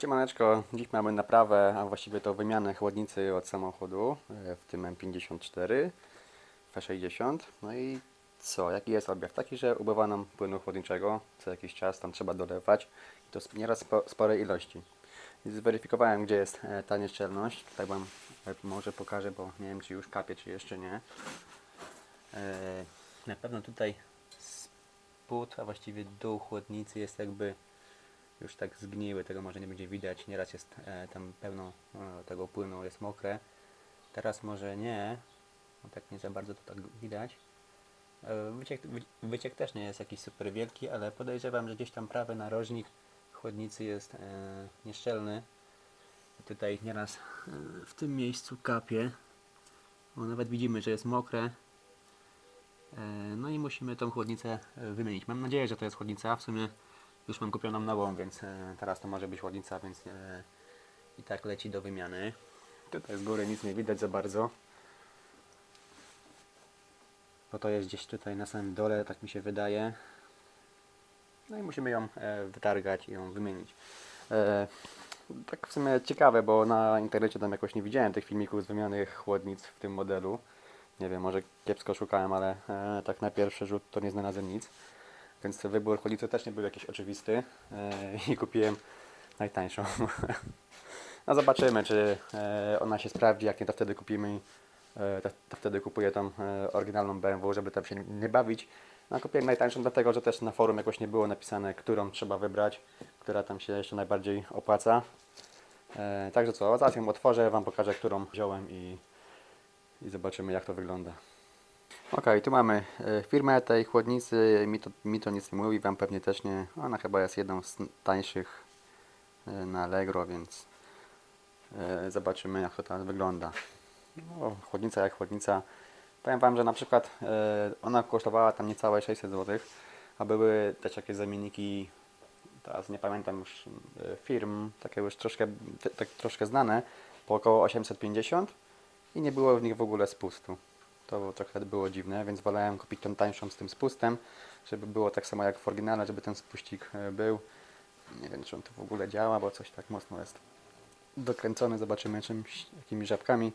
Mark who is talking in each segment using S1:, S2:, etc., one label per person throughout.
S1: Siemaneczko, dziś mamy naprawę, a właściwie to wymianę chłodnicy od samochodu, e, w tym M54 F60. No i co, jaki jest objaw? Taki, że ubywa nam płynu chłodniczego, co jakiś czas tam trzeba dolewać i to nieraz spo, spore ilości. Zweryfikowałem, gdzie jest e, ta nieszczelność, tutaj Wam e, może pokażę, bo nie wiem, czy już kapie, czy jeszcze nie. Na pewno tutaj spód, a właściwie dół chłodnicy jest jakby już tak zgniły, tego może nie będzie widać. Nieraz jest e, tam pełno e, tego płynu, jest mokre. Teraz może nie, bo tak nie za bardzo to tak widać. E, wyciek, wy, wyciek też nie jest jakiś super wielki, ale podejrzewam, że gdzieś tam prawy narożnik chłodnicy jest e, nieszczelny. Tutaj nieraz e, w tym miejscu kapie. O, nawet widzimy, że jest mokre. E, No i musimy tą chłodnicę e, wymienić. Mam nadzieję, że to jest chłodnica. W sumie już mam kupioną nową, więc e, teraz to może być chłodnica, więc e, i tak leci do wymiany. Tutaj z góry nic nie widać za bardzo. Bo to jest gdzieś tutaj na samym dole, tak mi się wydaje. No i musimy ją e, wytargać i ją wymienić. Tak w sumie ciekawe, bo na internecie tam jakoś nie widziałem tych filmików z wymiany chłodnic w tym modelu. Nie wiem, może kiepsko szukałem, ale tak na pierwszy rzut to nie znalazłem nic. Więc wybór chłodnicy też nie był jakiś oczywisty e, i kupiłem najtańszą. no zobaczymy, czy e, ona się sprawdzi. Jak nie, to wtedy kupimy, e, to, to wtedy kupuję tą oryginalną BMW, żeby tam się nie bawić. No, kupiłem najtańszą, dlatego że też na forum jakoś nie było napisane, którą trzeba wybrać, która tam się jeszcze najbardziej opłaca. Także co, zaraz ją otworzę, Wam pokażę, którą wziąłem i, i zobaczymy, jak to wygląda. Ok, tu mamy e, firmę tej chłodnicy, mi to, mi to nic nie mówi, Wam pewnie też nie. Ona chyba jest jedną z tańszych e, na Allegro, więc e, zobaczymy jak to teraz wygląda. No, chłodnica jak chłodnica. Powiem Wam, że na przykład ona kosztowała tam niecałe 600 zł, a były też jakieś zamienniki, teraz nie pamiętam już firm, takie już troszkę, tak troszkę znane, po około 850 i nie było w nich w ogóle spustu. To trochę było dziwne, więc wolałem kupić tą tańszą z tym spustem, żeby było tak samo jak w oryginale, żeby ten spuścik e, był. Nie wiem, czy on tu w ogóle działa, bo coś tak mocno jest dokręcone. Zobaczymy czymś, jakimiś żabkami.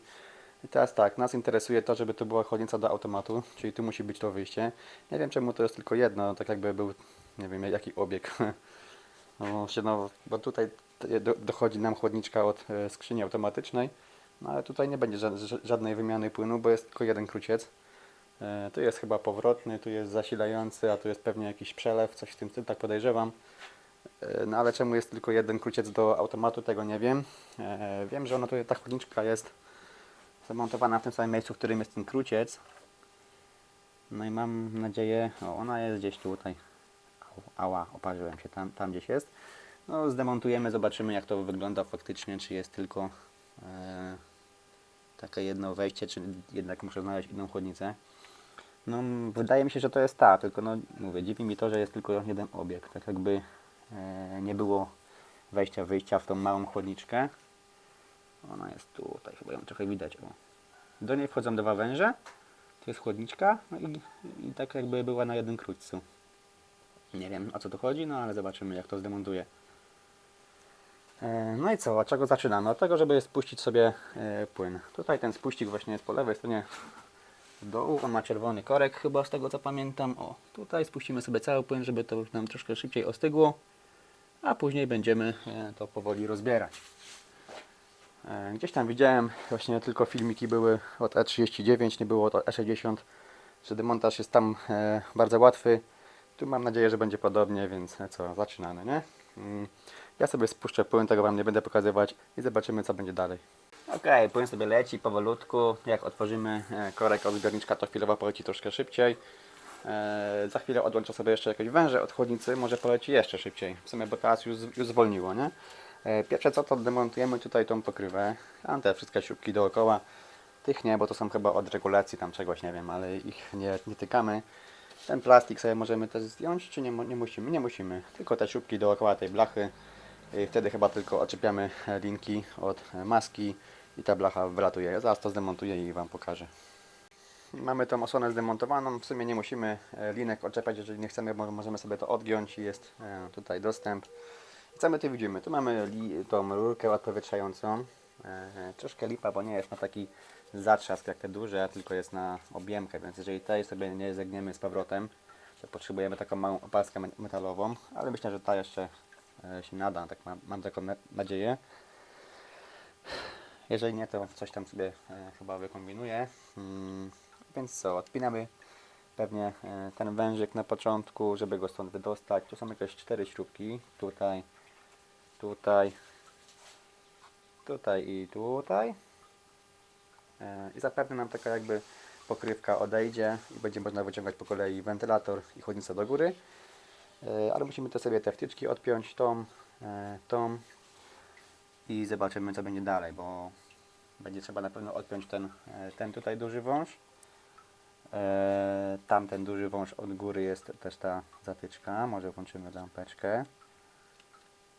S1: I teraz tak, nas interesuje to, żeby to była chłodnica do automatu, czyli tu musi być to wyjście. Nie wiem czemu to jest tylko jedno, tak jakby był, nie wiem jaki obieg. No, no, bo tutaj dochodzi nam chłodniczka od e, skrzyni automatycznej, no ale tutaj nie będzie ża- ża- żadnej wymiany płynu, bo jest tylko jeden kruciec. E, tu jest chyba powrotny, tu jest zasilający, a tu jest pewnie jakiś przelew, coś w tym stylu, tak podejrzewam. E, no ale czemu jest tylko jeden kruciec do automatu, tego nie wiem. E, wiem, że ona tutaj, ta chłodniczka jest zamontowana w tym samym miejscu, w którym jest ten kruciec. No i mam nadzieję, o ona jest gdzieś tutaj. Ała, oparzyłem się, tam, tam gdzieś jest. No zdemontujemy, zobaczymy jak to wygląda faktycznie, czy jest tylko takie jedno wejście, czy jednak muszę znaleźć inną chłodnicę. No wydaje mi się, że to jest ta, tylko no mówię, dziwi mi to, że jest tylko jeden obieg, tak jakby e, nie było wejścia, wyjścia w tą małą chłodniczkę. Ona jest tutaj, chyba ją trochę widać. O. Do niej wchodzą dwa węże, to jest chłodniczka no i, i tak jakby była na jednym krótcu. Nie wiem o co tu chodzi, no ale zobaczymy jak to zdemontuję. E, No i co, od czego zaczynamy? Od tego, żeby spuścić sobie e, płyn. Tutaj ten spuścik właśnie jest po lewej stronie z dołu. On ma czerwony korek chyba z tego co pamiętam. O, tutaj spuścimy sobie cały płyn, żeby to nam troszkę szybciej ostygło. A później będziemy e, to powoli rozbierać. Gdzieś tam widziałem, właśnie tylko filmiki były od E39, nie było od E60, że demontaż jest tam bardzo łatwy. Tu mam nadzieję, że będzie podobnie, więc co, zaczynamy, nie? Ja sobie spuszczę płyn, tego Wam nie będę pokazywać i zobaczymy co będzie dalej. Ok, płyn sobie leci powolutku. Jak otworzymy e, korek od zbiorniczka, to chwilowo poleci troszkę szybciej. E, za chwilę odłączę sobie jeszcze jakieś węże od chłodnicy, może poleci jeszcze szybciej. W sumie, bo teraz już, już zwolniło, nie? E, pierwsze co, to demontujemy tutaj tą pokrywę. Tam te wszystkie śrubki dookoła. Tych nie, bo to są chyba od regulacji tam czegoś, nie wiem, ale ich nie, nie tykamy. Ten plastik sobie możemy też zdjąć, czy nie, nie musimy? Nie musimy. Tylko te śrubki dookoła tej blachy. Wtedy chyba tylko odczepiamy linki od maski i ta blacha wylatuje. Ja zaraz to zdemontuję i Wam pokażę. Mamy tą osłonę zdemontowaną. W sumie nie musimy e, linek odczepiać, jeżeli nie chcemy, możemy sobie to odgiąć jest e, tutaj dostęp. Co my tu widzimy? Tu mamy tą rurkę odpowietrzającą. E, troszkę lipa, bo nie jest na taki zatrzask jak te duże, tylko jest na objemkę, więc jeżeli tutaj sobie nie zegniemy z powrotem, to potrzebujemy taką małą opaskę me- metalową, ale myślę, że ta jeszcze się nada, tak mam, mam taką na- nadzieję. Jeżeli nie, to coś tam sobie e, chyba wykombinuję. Mm, więc co, odpinamy pewnie e, ten wężyk na początku, żeby go stąd wydostać. Tu są jakieś cztery śrubki. Tutaj, tutaj, tutaj i tutaj. E, I zapewne nam taka jakby pokrywka odejdzie i będzie można wyciągać po kolei wentylator i chłodnicę do góry. E, Ale musimy to sobie te wtyczki odpiąć, tą, e, tą i zobaczymy co będzie dalej, bo będzie trzeba na pewno odpiąć ten, e, ten tutaj duży wąż. Tamten duży wąż od góry jest też ta zatyczka. Może włączymy lampeczkę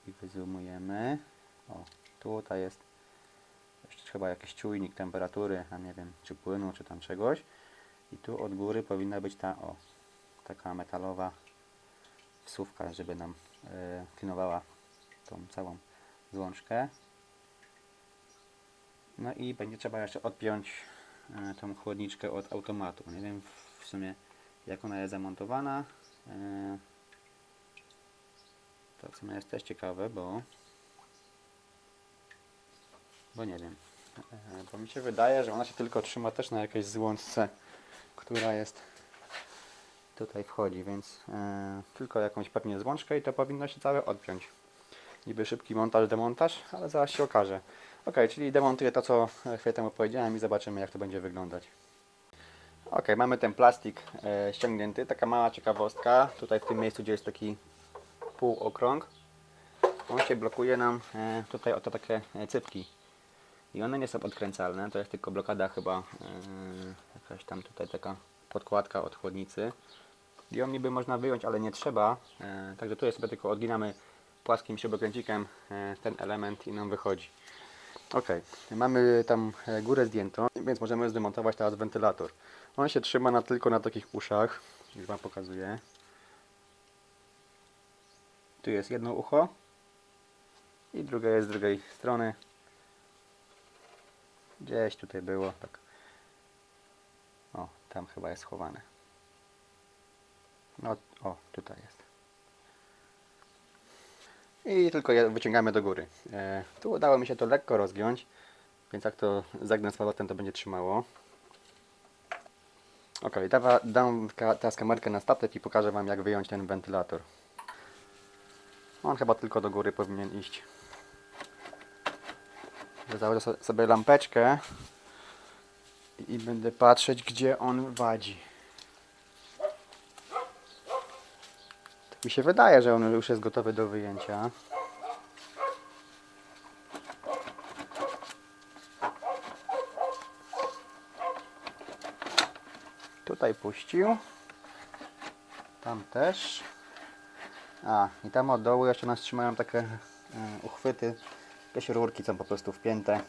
S1: i wyzoomujemy. O, tutaj jest jeszcze chyba jakiś czujnik temperatury, a nie wiem, czy płynu, czy tam czegoś. I tu od góry powinna być ta, o, taka metalowa wsówka, żeby nam e, klinowała tą całą złączkę. No i będzie trzeba jeszcze odpiąć e, tą chłodniczkę od automatu. Nie wiem w sumie jak ona jest zamontowana. E, to w sumie jest też ciekawe, bo bo nie wiem. E, Bo mi się wydaje, że ona się tylko trzyma też na jakiejś złączce, która jest tutaj wchodzi, więc e, tylko jakąś pewnie złączkę i to powinno się całe odpiąć. Niby szybki montaż, demontaż, ale zaraz się okaże. Ok, czyli demontuję to, co chwilę temu powiedziałem i zobaczymy, jak to będzie wyglądać. Ok, mamy ten plastik e, ściągnięty. Taka mała ciekawostka. Tutaj w tym miejscu, gdzie jest taki półokrąg, on się blokuje nam e, tutaj oto takie e, cypki. I one nie są odkręcalne, to jest tylko blokada chyba e, jakaś tam tutaj taka podkładka od chłodnicy. I ją niby można wyjąć, ale nie trzeba. E, także tutaj sobie tylko odginamy płaskim śrubokręcikiem e, ten element i nam wychodzi. Ok, mamy tam e, górę zdjętą, więc możemy zdemontować teraz wentylator. On się trzyma na, tylko na takich uszach, już Wam pokazuję. Tu jest jedno ucho i drugie jest z drugiej strony. Gdzieś tutaj było, tak. O, tam chyba jest schowane. No, o, tutaj jest. I tylko je wyciągamy do góry. E, tu udało mi się to lekko rozgiąć, więc jak to zagnę z powrotem, to będzie trzymało. Ok, dawa, dam ka- teraz kamerkę na statyw i pokażę Wam jak wyjąć ten wentylator. On chyba tylko do góry powinien iść. Założę so- sobie lampeczkę i będę patrzeć gdzie on wadzi. Mi się wydaje, że on już jest gotowy do wyjęcia. Tutaj puścił. Tam też. A, i tam od dołu jeszcze nas trzymają takie e, uchwyty. Jakieś rurki są po prostu wpięte.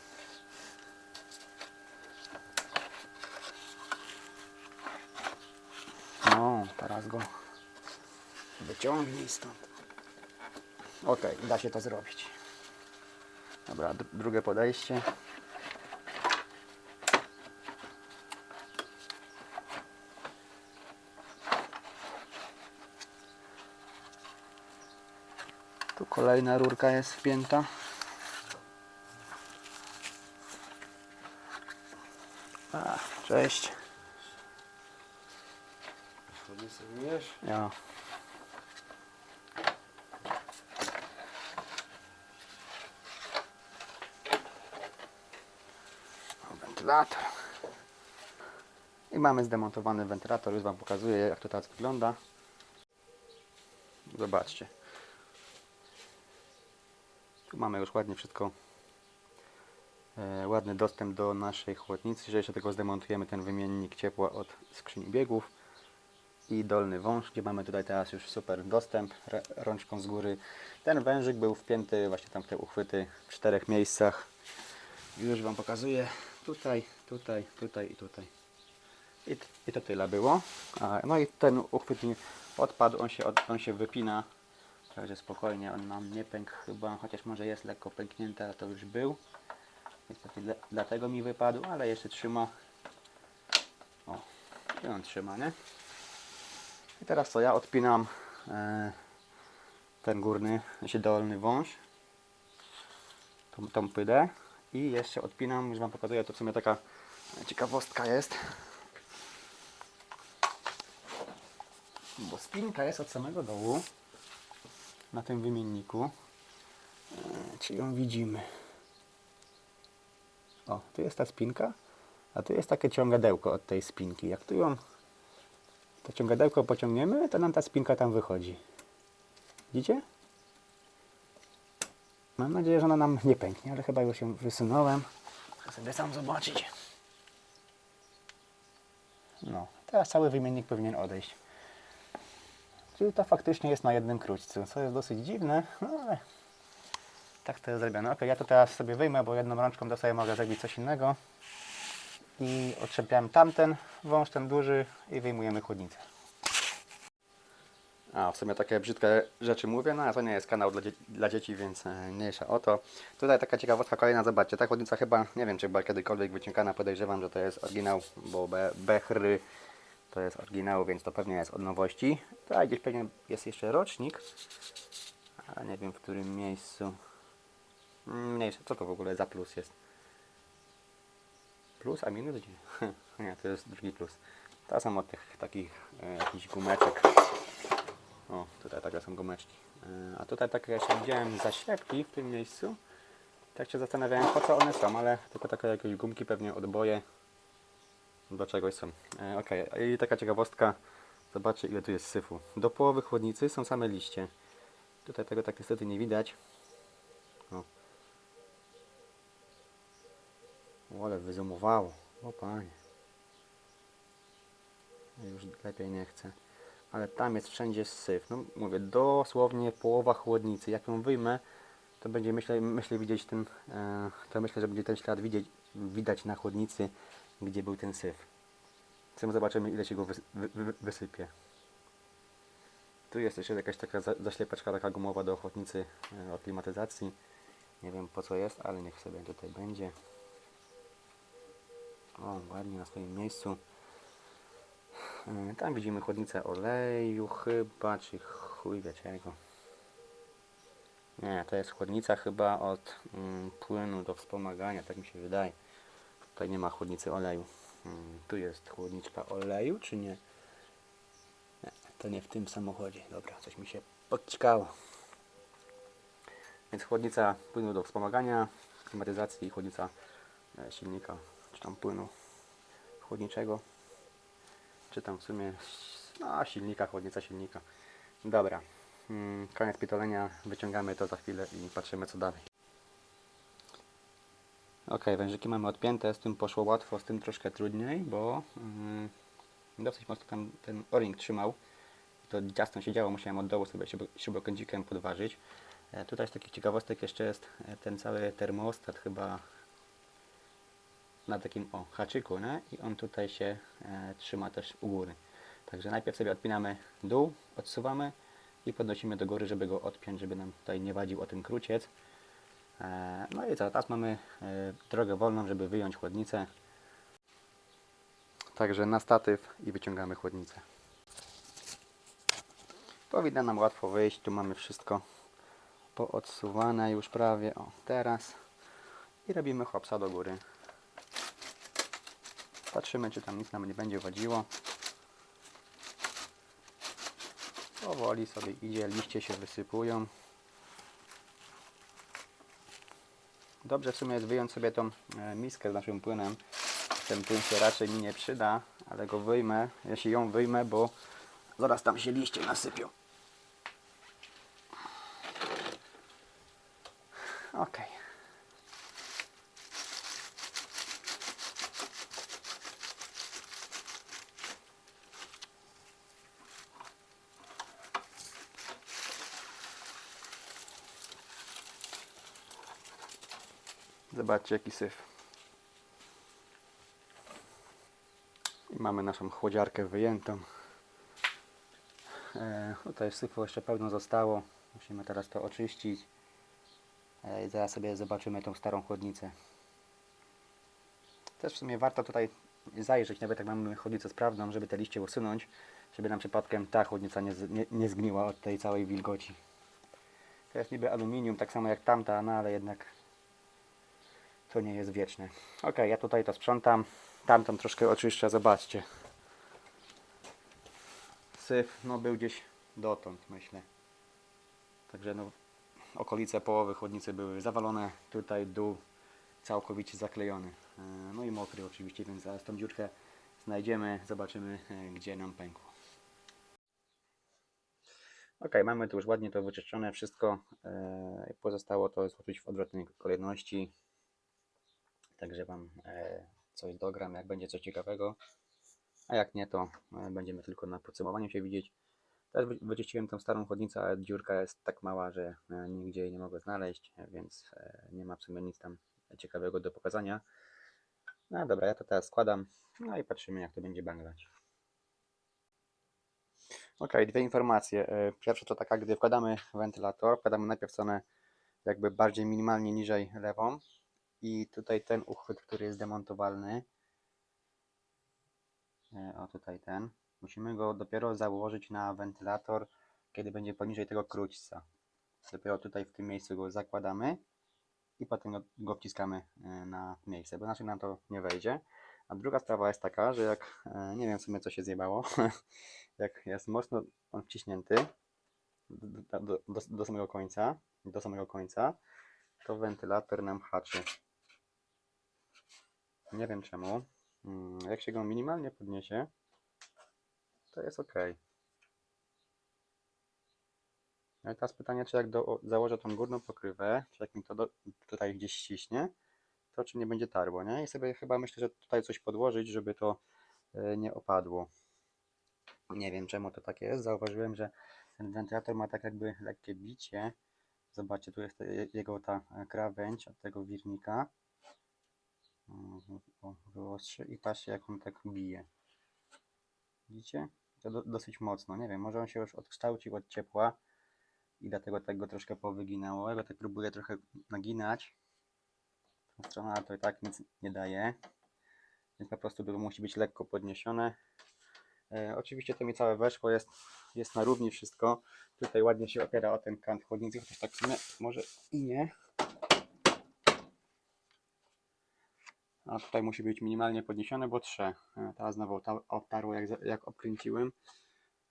S1: No, teraz go wyciągnij stąd. Ok, da się to zrobić. Dobra, dr- drugie podejście. Tu kolejna rurka jest wpięta. A, cześć.
S2: Chodnie sobie?
S1: Ja. O, wentylator. I mamy zdemontowany wentylator. Już Wam pokazuję, jak to teraz wygląda. Zobaczcie. Tu mamy już ładnie wszystko. E, ładny dostęp do naszej chłodnicy. Jeżeli jeszcze tego zdemontujemy, ten wymiennik ciepła od skrzyni biegów i dolny wąż, gdzie mamy tutaj teraz już super dostęp rączką z góry. Ten wężyk był wpięty właśnie tam w te uchwyty w czterech miejscach. Już Wam pokazuję. Tutaj, tutaj, tutaj i tutaj. I, i to tyle było. A, no i ten uchwyt odpadł, on się, on się wypina Także spokojnie, on nam nie pękł chyba, chociaż może jest lekko pęknięty, ale to już był. Niestety dla- dlatego mi wypadł, ale jeszcze trzyma. O, i on trzyma, nie? I teraz co, ja odpinam e, ten górny, znaczy dolny wąż, tą, tą pydę i jeszcze odpinam, już Wam pokazuję, to w sumie taka ciekawostka jest. Bo spinka jest od samego dołu na tym wymienniku. E, Czy ją widzimy? O, tu jest ta spinka, a tu jest takie ciągadełko od tej spinki. Jak tu ją to ciągadełko pociągniemy, to nam ta spinka tam wychodzi. Widzicie? Mam nadzieję, że ona nam nie pęknie, ale chyba już ją wysunąłem. Chcę sobie sam zobaczyć. No, teraz cały wymiennik powinien odejść. Czyli to faktycznie jest na jednym króćcu, co jest dosyć dziwne, no ale tak to jest zrobione. Ok, ja to teraz sobie wyjmę, bo jedną rączką to sobie mogę zrobić coś innego. I odczepiam tamten wąż, ten duży i wyjmujemy chłodnicę. A, w sumie takie brzydkie rzeczy mówię, no a to nie jest kanał dla, dzie dla dzieci, więc e, mniejsza o to. Tutaj taka ciekawostka kolejna, zobaczcie, ta chłodnica chyba, nie wiem czy była kiedykolwiek wyciągana, podejrzewam, że to jest oryginał, bo be Bechry to jest oryginał, więc to pewnie jest od nowości. Tutaj gdzieś pewnie jest jeszcze rocznik, ale nie wiem w którym miejscu. Mm, Mniejsze, co to w ogóle za plus jest? Plus, a minus? Nie, to jest drugi plus. To są od tych takich e, jakichś gumeczek. O, tutaj takie są gumeczki. E, a tutaj takie jeszcze widziałem zaślepki w tym miejscu. Tak się zastanawiałem po co one są, ale tylko takie jakieś gumki, pewnie odboje do czegoś są. E, ok, i taka ciekawostka. Zobaczcie ile tu jest syfu. Do połowy chłodnicy są same liście. Tutaj tego tak niestety nie widać. O. O, ale wyzumowało. O panie. Już lepiej nie chcę. Ale tam jest wszędzie syf. No mówię, dosłownie połowa chłodnicy. Jak ją wyjmę, to będzie myślę, myślę widzieć ten, e, to myślę, że będzie ten ślad widzieć, widać na chłodnicy, gdzie był ten syf. Chcemy zobaczymy ile się go wys, wy, wy, wysypie. Tu jest jeszcze jakaś taka za, taka gumowa do chłodnicy e, od klimatyzacji. Nie wiem po co jest, ale niech sobie tutaj będzie. O, ładnie na swoim miejscu. Tam widzimy chłodnicę oleju chyba, czy chuj wie czego. Nie, to jest chłodnica chyba od mm, płynu do wspomagania, tak mi się wydaje. Tutaj nie ma chłodnicy oleju. Mm, tu jest chłodniczka oleju, czy nie? Nie, to nie w tym samochodzie. Dobra, coś mi się podcikało. Więc chłodnica płynu do wspomagania, klimatyzacji i chłodnica e, silnika, czy tam płynu chłodniczego. Czy tam w sumie no, silnika, chłodnica silnika. Dobra. Mm, Koniec pitolenia. Wyciągamy to za chwilę i patrzymy co dalej. Ok, wężyki mamy odpięte, z tym poszło łatwo, z tym troszkę trudniej, bo mm, dosyć mocno tam ten o-ring trzymał. To ciasno się działo, musiałem od dołu sobie śrub- śrubokręcikiem podważyć. E, tutaj z takich ciekawostek jeszcze jest e, ten cały termostat chyba na takim o haczyku, nie? i on tutaj się e, trzyma też u góry. Także najpierw sobie odpinamy dół, odsuwamy i podnosimy do góry, żeby go odpiąć, żeby nam tutaj nie wadził o ten kruciec. E, no i co, teraz mamy e, drogę wolną, żeby wyjąć chłodnicę. Także na statyw i wyciągamy chłodnicę. Powinno nam łatwo wyjść, tu mamy wszystko poodsuwane już prawie, o teraz. I robimy hopsa do góry. Patrzymy, czy tam nic nam nie będzie wadziło. Powoli sobie idzie, liście się wysypują. Dobrze w sumie jest wyjąć sobie tą e, miskę z naszym płynem. Ten płyn się raczej mi nie przyda, ale go wyjmę, jeśli ją wyjmę, bo zaraz tam się liście nasypią. Ok. Zobaczcie jaki syf. I mamy naszą chłodziarkę wyjętą. E, tutaj syfu jeszcze pełno zostało. Musimy teraz to oczyścić. E, zaraz sobie zobaczymy tą starą chłodnicę. Też w sumie warto tutaj zajrzeć, nawet jak mamy chłodnicę sprawną, żeby te liście usunąć, żeby nam przypadkiem ta chłodnica nie, nie, nie zgniła od tej całej wilgoci. To jest niby aluminium, tak samo jak tamta, no ale jednak to nie jest wieczne. Ok, ja tutaj to sprzątam. Tamtą troszkę oczyszczę, zobaczcie. Syf, no był gdzieś dotąd, myślę. Także no, okolice połowy chłodnicy były zawalone. Tutaj dół całkowicie zaklejony. E, No i mokry oczywiście, więc zaraz tą dziurkę znajdziemy, zobaczymy e, gdzie nam pękło. Ok, mamy tu już ładnie to wyczyszczone wszystko. E, Pozostało to złożyć w odwrotnej kolejności. Także Wam e, coś dogram, jak będzie coś ciekawego. A jak nie, to e, będziemy tylko na podsumowaniu się widzieć. Też wy- wyczyściłem tą starą chłodnicę, ale dziurka jest tak mała, że e, nigdzie jej nie mogę znaleźć, więc nie ma w sumie nic tam ciekawego do pokazania. No dobra, ja to teraz składam, no i patrzymy jak to będzie banglać. Ok, dwie informacje. Pierwsza to taka, gdy wkładamy wentylator, wkładamy najpierw stronę jakby bardziej minimalnie niżej lewą i tutaj ten uchwyt, który jest demontowalny, e, o tutaj ten, musimy go dopiero założyć na wentylator, kiedy będzie poniżej tego króćca. Dopiero tutaj w tym miejscu go zakładamy i potem go, wciskamy e, na miejsce, bo inaczej nam to nie wejdzie. A druga sprawa jest taka, że jak, e, nie wiem w sumie co się zjebało, jak jest mocno on wciśnięty do, do, do, do samego końca, do samego końca, to wentylator nam haczy. Nie wiem czemu. Mm, Jak się go minimalnie podniesie, to jest ok. No i teraz pytanie, czy jak do, założę tą górną pokrywę, czy jak mi to do, tutaj gdzieś ściśnie, to czy nie będzie tarło, nie? I sobie chyba myślę, że tutaj coś podłożyć, żeby to e, nie opadło. Nie wiem czemu to tak jest. Zauważyłem, że ten wentylator ma tak jakby lekkie bicie. Zobaczcie, tu jest je- jego ta e, krawędź od tego wirnika. Wyostrzy i patrzcie jak on tak bije. Widzicie? To do, dosyć mocno. Nie wiem, może on się już odkształcił od ciepła i dlatego tak go troszkę powyginało. Ja go tak próbuję trochę naginać. Tą stronę, ale to i tak nic nie daje. Więc po prostu to musi być lekko podniesione. E, oczywiście to mi całe weszło, jest, jest na równi wszystko. Tutaj ładnie się opiera o ten kant chłodnicy, chociaż tak w sumie może i nie. A tutaj musi być minimalnie podniesione, bo trze. E, Teraz znowu ta- otarło jak, jak obkręciłem.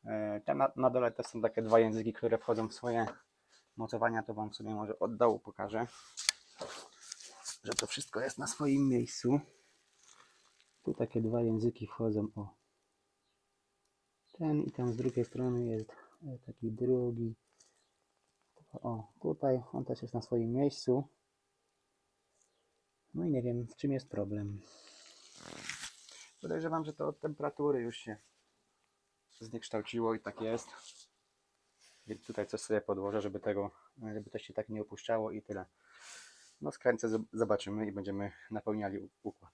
S1: E, Te na, na dole też są takie dwa języki, które wchodzą w swoje mocowania, to Wam sobie może od dołu pokażę. Że to wszystko jest na swoim miejscu. Tu takie dwa języki wchodzą, o. Ten i tam z drugiej strony jest e, taki drugi. O, tutaj on też jest na swoim miejscu. No i nie wiem, w czym jest problem. Podejrzewam, że to od temperatury już się zniekształciło i tak jest. Więc tutaj coś sobie podłożę, żeby tego, żeby to się tak nie opuszczało i tyle. No skręcę, zob- zobaczymy i będziemy napełniali układ.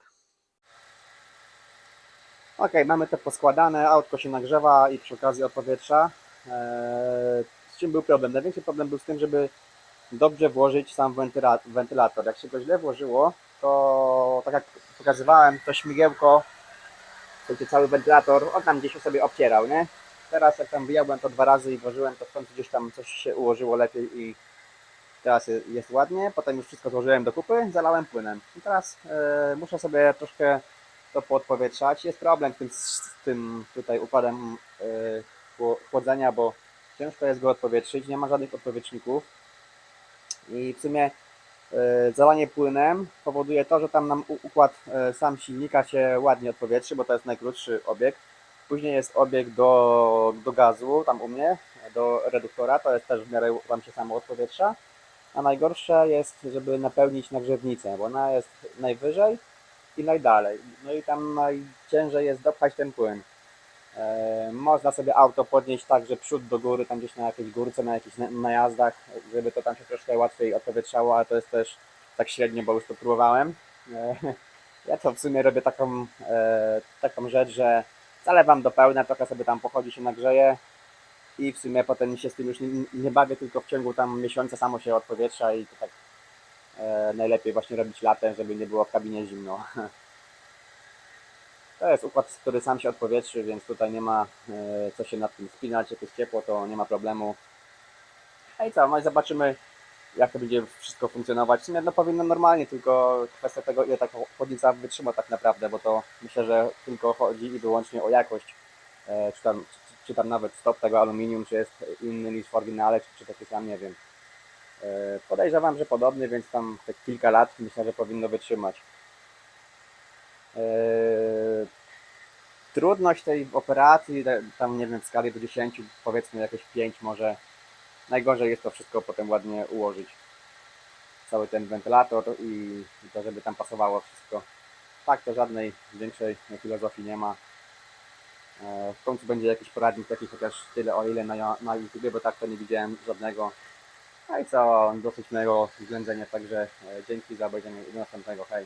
S1: Ok, mamy to poskładane, autko się nagrzewa i przy okazji odpowietrza. Eee, z czym był problem? Największy problem był z tym, żeby dobrze włożyć sam wentyla- wentylator. Jak się go źle włożyło, to tak jak pokazywałem, to śmigiełko, to cały wentylator, on tam gdzieś sobie obcierał, nie? Teraz jak tam wyjąłem to dwa razy i włożyłem, to w końcu gdzieś tam coś się ułożyło lepiej i teraz je- jest ładnie. Potem już wszystko złożyłem do kupy, zalałem płynem. I teraz e, muszę sobie troszkę to podpowietrzać. Jest problem z tym, z tym tutaj układem e, chło- chłodzenia, bo ciężko jest go odpowietrzyć, nie ma żadnych odpowietrzników. I w sumie e, zalanie płynem powoduje to, że tam nam układ e, sam silnika się ładnie odpowietrzy, bo to jest najkrótszy obieg. Później jest obieg do, do gazu, tam u mnie, do reduktora, to jest też w miarę Wam się samo odpowietrza. A najgorsze jest, żeby napełnić nagrzewnicę, bo ona jest najwyżej i najdalej. No i tam najciężej jest dopchać ten płyn. E, można sobie auto podnieść tak, że przód do góry, tam gdzieś na jakiejś górce, na jakichś na- najazdach, żeby to tam się troszkę łatwiej odpowietrzało, ale to jest też tak średnio, bo już to próbowałem. E, ja to w sumie robię taką, e, taką rzecz, że zalewam do pełna, trochę sobie tam pochodzi się nagrzeje i w sumie potem się z tym już nie, nie bawię, tylko w ciągu tam miesiąca samo się odpowietrza i to tak najlepiej właśnie robić latem, żeby nie było w kabinie zimno. To jest układ, który sam się odpowietrzy, więc tutaj nie ma e, co się nad tym spinać, jak jest ciepło, to nie ma problemu. No i co, no i zobaczymy jak to będzie wszystko funkcjonować. No powinno normalnie, tylko kwestia tego, ile ta chłodnica wytrzyma tak naprawdę, bo to myślę, że tylko chodzi i wyłącznie o jakość, e, czy, tam, czy, czy tam nawet stop tego aluminium, czy jest inny niż w oryginale, czy, czy taki sam, nie wiem. E, podejrzewam, że podobny, więc tam te kilka lat myślę, że powinno wytrzymać. E, trudność tej operacji, tam nie wiem, w skali do 10, powiedzmy jakieś 5 może. Najgorzej jest to wszystko potem ładnie ułożyć. Cały ten wentylator i, to, żeby tam pasowało wszystko. Tak, to żadnej większej filozofii nie ma. E, W końcu będzie jakiś poradnik taki chociaż tyle o ile na, na YouTube, bo tak to nie widziałem żadnego. No i co, dosyć mojego zględzenia, także e, dzięki za obejrzenie i do następnego, hej.